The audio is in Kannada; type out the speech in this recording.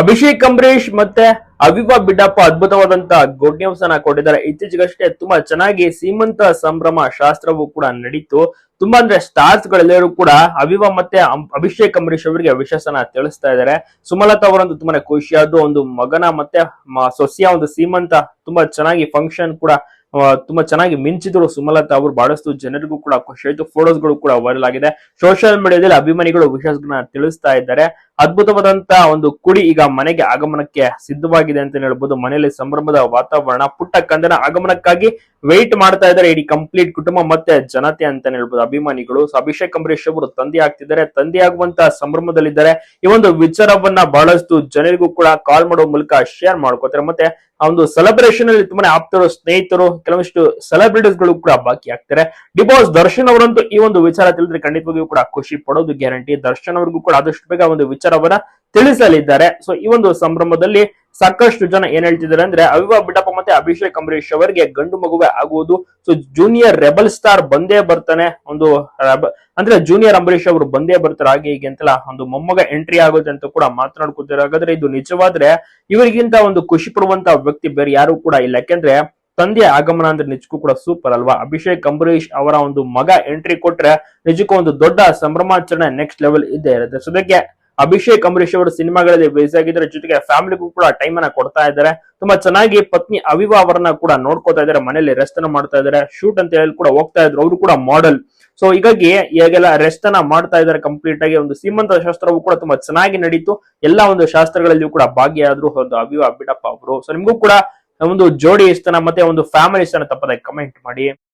ಅಭಿಷೇಕ್ ಅಂಬರೀಶ್ ಮತ್ತೆ ಅವಿವಾ ಬಿಡ್ಡಪ್ಪ ಅದ್ಭುತವಾದಂತಹ ಗುಡ್ ನ್ಯೂಸ್ ಅನ್ನ ಕೊಟ್ಟಿದ್ದಾರೆ. ಇತ್ತೀಚೆಗಷ್ಟೇ ತುಂಬಾ ಚೆನ್ನಾಗಿ ಸೀಮಂತ ಸಂಭ್ರಮ ಶಾಸ್ತ್ರವು ಕೂಡ ನಡೀತು. ತುಂಬಾ ಅಂದ್ರೆ ಸ್ಟಾರ್ಸ್ ಗಳೆಲ್ಲರೂ ಕೂಡ ಅವಿವಾ ಮತ್ತೆ ಅಭಿಷೇಕ್ ಅಂಬರೀಶ್ ಅವರಿಗೆ ವಿಶ್ವಾಸನ ತಿಳಿಸ್ತಾ ಇದ್ದಾರೆ. ಸುಮಲತಾ ಅವರಂತೂ ತುಂಬಾನೇ ಖುಷಿಯಾದ್ದು, ಒಂದು ಮಗನ ಮತ್ತೆ ಸೊಸಿಯ ಒಂದು ಸೀಮಂತ ತುಂಬಾ ಚೆನ್ನಾಗಿ ಫಂಕ್ಷನ್ ಕೂಡ ತುಂಬಾ ಚೆನ್ನಾಗಿ ಮಿಂಚಿದ್ರು ಸುಮಲತಾ ಅವರು. ಬಹಳಷ್ಟು ಜನರಿಗೂ ಕೂಡ ಖುಷಿ ಆಯ್ತು. ಫೋಟೋಸ್ಗಳು ಕೂಡ ವೈರಲ್ ಆಗಿದೆ. ಸೋಷಿಯಲ್ ಮೀಡಿಯಾದಲ್ಲಿ ಅಭಿಮಾನಿಗಳು ವಿಶ್ವಾಸಗಳನ್ನ ತಿಳಿಸ್ತಾ ಇದ್ದಾರೆ. ಅದ್ಭುತವಾದಂತ ಒಂದು ಕುಡಿ ಈಗ ಮನೆಗೆ ಆಗಮನಕ್ಕೆ ಸಿದ್ಧವಾಗಿದೆ ಅಂತ ಹೇಳ್ಬೋದು. ಮನೆಯಲ್ಲಿ ಸಂಭ್ರಮದ ವಾತಾವರಣ, ಪುಟ್ಟ ಕಂದನ ಆಗಮನಕ್ಕಾಗಿ ವೆಯ್ಟ್ ಮಾಡ್ತಾ ಇದ್ದಾರೆ ಇಡೀ ಕಂಪ್ಲೀಟ್ ಕುಟುಂಬ ಮತ್ತೆ ಜನತೆ ಅಂತಾನೆ ಹೇಳ್ಬೋದು. ಅಭಿಮಾನಿಗಳು, ಅಭಿಷೇಕ್ ಅಂಬರೀಶ್ ಅವರು ತಂದೆ ಆಗ್ತಿದ್ದಾರೆ. ತಂದೆ ಆಗುವಂತ ಸಂಭ್ರಮದಲ್ಲಿದ್ದಾರೆ. ಈ ಒಂದು ವಿಚಾರವನ್ನ ಬಹಳಷ್ಟು ಜನರಿಗೂ ಕೂಡ ಕಾಲ್ ಮಾಡೋ ಮೂಲಕ ಶೇರ್ ಮಾಡ್ಕೋತಾರೆ. ಮತ್ತೆ ಆ ಒಂದು ಸೆಲೆಬ್ರೇಷನ್ ಅಲ್ಲಿ ತುಂಬಾನೇ ಆಪ್ತರು, ಸ್ನೇಹಿತರು ಕೆಲವಷ್ಟು ಸೆಲೆಬ್ರಿಟೀಸ್ಗಳು ಕೂಡ ಬಾಕಿ ಆಗ್ತಾರೆ. ಡಿಬೋಸ್ ದರ್ಶನ್ ಅವರಂತೂ ಈ ಒಂದು ವಿಚಾರ ತಿಳಿದ್ರೆ ಖಂಡಿತವಾಗಿಯೂ ಕೂಡ ಖುಷಿ ಪಡೋದು ಗ್ಯಾರಂಟಿ ದರ್ಶನ್ ಅವ್ರಿಗೂ ಕೂಡ ಆದಷ್ಟು ಬೇಗ ಒಂದು ವಿಚಾರವನ್ನ ತಿಳಿಸಲಿದ್ದಾರೆ. ಸೊ ಈ ಒಂದು ಸಂಭ್ರಮದಲ್ಲಿ ಸಾಕಷ್ಟು ಜನ ಏನ್ ಹೇಳ್ತಿದ್ದಾರೆ ಅಂದ್ರೆ, ಅವಿವಾ ಬಿಡಪ್ಪ ಮತ್ತೆ ಅಭಿಷೇಕ್ ಅಂಬರೀಶ್ ಅವರಿಗೆ ಗಂಡು ಮಗುವೆ ಆಗುವುದು. ಸೊ ಜೂನಿಯರ್ ರೆಬಲ್ ಸ್ಟಾರ್ ಬಂದೇ ಬರ್ತಾನೆ ಒಂದು ಅಂದ್ರೆ ಜೂನಿಯರ್ ಅಂಬರೀಶ್ ಅವರು ಬಂದೇ ಬರ್ತಾರೆ ಹಾಗೆ ಹೀಗೆ ಅಂತಲ್ಲ ಒಂದು ಮೊಮ್ಮಗ ಎಂಟ್ರಿ ಆಗುತ್ತೆ ಅಂತ ಕೂಡ ಮಾತನಾಡ್ಕೊತಾರೆ ಹಾಗಾದ್ರೆ ಇದು ನಿಜವಾದ್ರೆ ಇವರಿಗಿಂತ ಒಂದು ಖುಷಿ ಪಡುವಂತ ವ್ಯಕ್ತಿ ಬೇರೆ ಯಾರು ಕೂಡ ಇಲ್ಲ. ಯಾಕೆಂದ್ರೆ ತಂದೆಯ ಆಗಮನ ಅಂದ್ರೆ ನಿಜಕ್ಕೂ ಕೂಡ ಸೂಪರ್ ಅಲ್ವಾ? ಅಭಿಷೇಕ್ ಅಂಬರೀಶ್ ಅವರ ಒಂದು ಮಗ ಎಂಟ್ರಿ ಕೊಟ್ರೆ ನಿಜಕ್ಕೂ ಒಂದು ದೊಡ್ಡ ಸಂಭ್ರಮಾಚರಣೆ ನೆಕ್ಸ್ಟ್ ಲೆವೆಲ್ ಇದ್ದೇ ಇರುತ್ತೆ. ಸದ್ಯಕ್ಕೆ ಅಭಿಷೇಕ್ ಅಂಬರೀಶ್ ಅವರು ಸಿನಿಮಾಗಳಲ್ಲಿ ಬೇಸ್ ಆಗಿದ್ದಾರೆ ಜೊತೆಗೆ ಫ್ಯಾಮಿಲಿಗೂ ಕೂಡ ಟೈಮ್ ಅನ್ನ ಕೊಡ್ತಾ ಇದ್ದಾರೆ. ತುಂಬಾ ಚೆನ್ನಾಗಿ ಪತ್ನಿ ಅವಿವಾ ಅವರನ್ನ ಕೂಡ ನೋಡ್ಕೋತಾ ಇದ್ದಾರೆ. ಮನೆಯಲ್ಲಿ ರೆಸ್ಟ್ ಅನ್ನ ಮಾಡ್ತಾ ಇದ್ದಾರೆ. ಶೂಟ್ ಅಂತ ಹೇಳಿ ಕೂಡ ಹೋಗ್ತಾ ಇದ್ರು. ಅವರು ಕೂಡ ಮಾಡಲ್ ಸೊ ಹೀಗಾಗಿ ಈಗೆಲ್ಲ ರೆಸ್ಟ್ ಅನ್ನ ಮಾಡ್ತಾ ಇದ್ದಾರೆ ಕಂಪ್ಲೀಟ್ ಆಗಿ. ಒಂದು ಸೀಮಂತ ಶಾಸ್ತ್ರವು ಕೂಡ ತುಂಬಾ ಚೆನ್ನಾಗಿ ನಡೀತು. ಎಲ್ಲಾ ಒಂದು ಶಾಸ್ತ್ರಗಳಲ್ಲಿಯೂ ಕೂಡ ಭಾಗಿಯಾದ್ರು ಒಂದು ಅವಿವಾ, ಬಿಡಪ್ಪ ಅವರು. ಸೊ ನಿಮಗೂ ಕೂಡ ಒಂದು ಜೋಡಿ ಇಷ್ಟನ ಮತ್ತೆ ಒಂದು ಫ್ಯಾಮಿಲಿ ಇಷ್ಟನ ತಪ್ಪದೆ ಕಮೆಂಟ್ ಮಾಡಿ.